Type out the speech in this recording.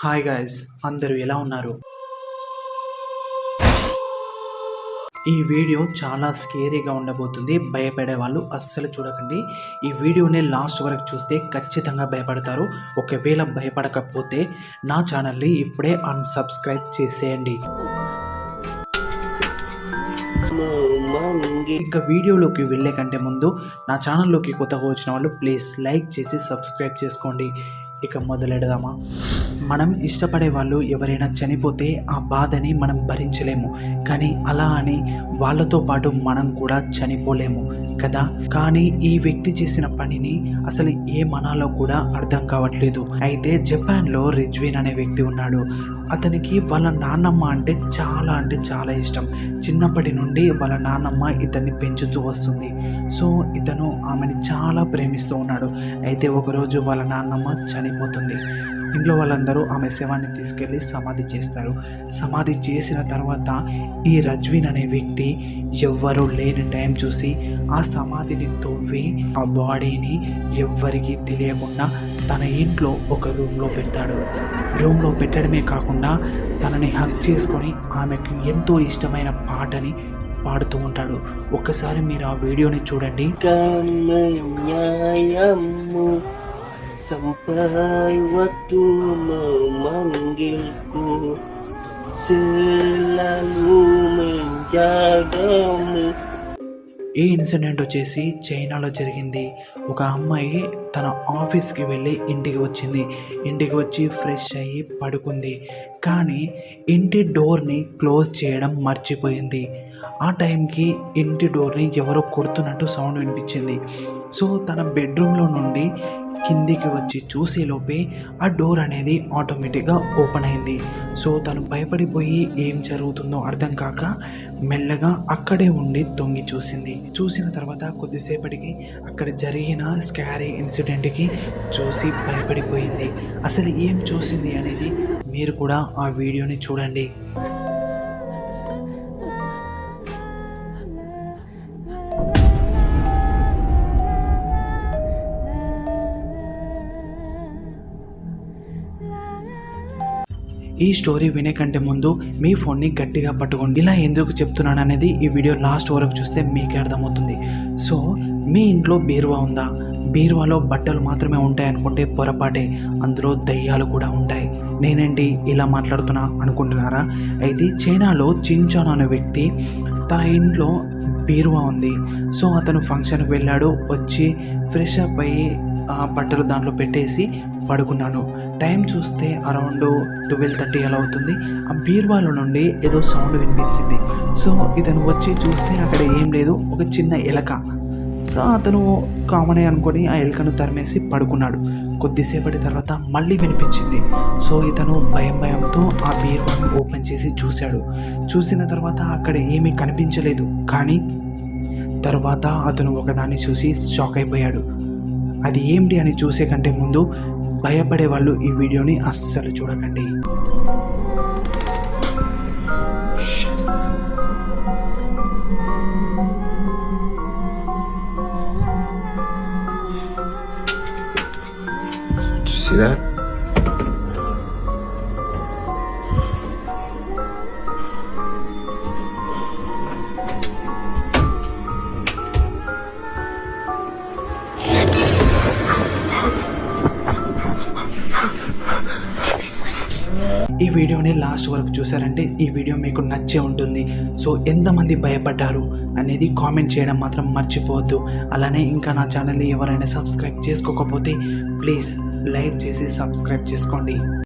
Hi guys అందరూ ఎలా ఉన్నారు? ఈ వీడియో చాలా స్కేరీగా ఉండబోతుంది. భయపడే వాళ్ళు అస్సలు చూడకండి. ఈ వీడియోని లాస్ట్ వరకు చూస్తే ఖచ్చితంగా భయపడతారు. ఒకవేళ భయపడకపోతే నా ఛానల్ని ఇప్పుడే అన్సబ్స్క్రైబ్ చేసేయండి. ఇంకా వీడియోలోకి వెళ్ళే కంటే ముందు నా ఛానల్లోకి కొత్తగా వచ్చిన వాళ్ళు ప్లీజ్ లైక్ చేసి సబ్స్క్రైబ్ చేసుకోండి. ఇక మొదలెడదామా? మనం ఇష్టపడే వాళ్ళు ఎవరైనా చనిపోతే ఆ బాధని మనం భరించలేము. కానీ అలా అని వాళ్ళతో పాటు మనం కూడా చనిపోలేము కదా? కానీ ఈ వ్యక్తి చేసిన పనిని అసలు ఏ కూడా అర్థం కావట్లేదు. అయితే జపాన్లో రిజ్విన్ అనే వ్యక్తి ఉన్నాడు. అతనికి వాళ్ళ నాన్నమ్మ అంటే చాలా అంటే చాలా ఇష్టం. చిన్నప్పటి నుండి వాళ్ళ నాన్నమ్మ ఇతన్ని పెంచుతూ వస్తుంది. సో ఇతను ఆమెని చాలా ప్రేమిస్తూ ఉన్నాడు. అయితే ఒకరోజు వాళ్ళ నాన్నమ్మ చనిపోతుంది. ఇంట్లో వాళ్ళందరూ ఆమె శవాన్ని తీసుకెళ్ళి సమాధి చేస్తారు. సమాధి చేసిన తర్వాత ఈ రజ్విన్ అనే వ్యక్తి ఎవ్వరూ లేని టైం చూసి ఆ సమాధిని తవ్వి ఆ బాడీని ఎవ్వరికీ తెలియకుండా తన ఇంట్లో ఒక రూమ్లో పెడతాడు. రూమ్లో పెట్టడమే కాకుండా తనని హక్ చేసుకొని ఆమెకు ఎంతో ఇష్టమైన పాటని పాడుతూ ఉంటాడు. ఒక్కసారి మీరు ఆ వీడియోని చూడండి. Sampai waktu memanggilku selalu menjagamu ఈ ఇన్సిడెంట్ వచ్చేసి చైనాలో జరిగింది. ఒక అమ్మాయి తన ఆఫీస్కి వెళ్ళి ఇంటికి వచ్చింది. ఇంటికి వచ్చి ఫ్రెష్ అయ్యి పడుకుంది. కానీ ఇంటి డోర్ని క్లోజ్ చేయడం మర్చిపోయింది. ఆ టైంకి ఇంటి డోర్ని ఎవరో కొడుతున్నట్టు సౌండ్ వినిపించింది. సో తన బెడ్రూమ్లో నుండి కిందికి వచ్చి చూసేలోపే ఆ డోర్ అనేది ఆటోమేటిక్గా ఓపెన్ అయింది. సో తను భయపడిపోయి ఏం జరుగుతుందో అర్థం కాక మెల్లగా అక్కడే ఉండి తొంగి చూసింది. చూసిన తర్వాత కొద్దిసేపటికి అక్కడ జరిగిన స్కారీ ఇన్సిడెంట్కి చూసి భయపడిపోయింది. అసలు ఏం చూసింది అనేది మీరు కూడా ఆ వీడియోని చూడండి. ఈ స్టోరీ వినే కంటే ముందు మీ ఫోన్ని గట్టిగా పట్టుకోండి. ఇలా ఎందుకు చెప్తున్నాను అనేది ఈ వీడియో లాస్ట్ వరకు చూస్తే మీకే అర్థమవుతుంది. సో మీ ఇంట్లో బీరువా ఉందా? బీరువాలో బట్టలు మాత్రమే ఉంటాయి అనుకుంటే పొరపాటే. అందులో దయ్యాలు కూడా ఉంటాయి. నేనేంటి ఇలా మాట్లాడుతున్నా అనుకుంటున్నారా? అయితే చైనాలో చించాన్ అనే వ్యక్తి తన ఇంట్లో బీరువా ఉంది. సో అతను ఫంక్షన్కి వెళ్ళాడు వచ్చి ఫ్రెష్ అప్ అయ్యి ఆ బట్టలు దాంట్లో పెట్టేసి పడుకున్నాను టైం చూస్తే అరౌండ్ ట్వెల్వ్ థర్టీ అలా అవుతుంది. ఆ బీరువాలో నుండి ఏదో సౌండ్ వినిపించింది. సో ఇతను వచ్చి చూస్తే అక్కడ ఏం లేదు ఒక చిన్న ఎలక. సో అతను కామనే అనుకొని ఆ ఎలుకను తరిమేసి పడుకున్నాడు. కొద్దిసేపటి తర్వాత మళ్ళీ వినిపించింది. సో ఇతను భయం భయంతో ఆ బీరువాను ఓపెన్ చేసి చూశాడు. చూసిన తర్వాత అక్కడ ఏమీ కనిపించలేదు. కానీ తర్వాత అతను ఒకదాన్ని చూసి షాక్ అయిపోయాడు. అది ఏంటి అని చూసే కంటే ముందు భయపడే వాళ్ళు ఈ వీడియోని అస్సలు చూడకండి. See that? ఈ వీడియోని లాస్ట్ వరకు చూసారంటే ఈ వీడియో మీకు నచ్చే ఉంటుంది. సో ఎంతమంది భయపడ్డారు అనేది కామెంట్ చేయడం మాత్రం మర్చిపోవద్దు. అలానే ఇంకా నా ఛానల్ని ఎవరైనా సబ్స్క్రైబ్ చేసుకోకపోతే ప్లీజ్ లైక్ చేసి సబ్స్క్రైబ్ చేసుకోండి.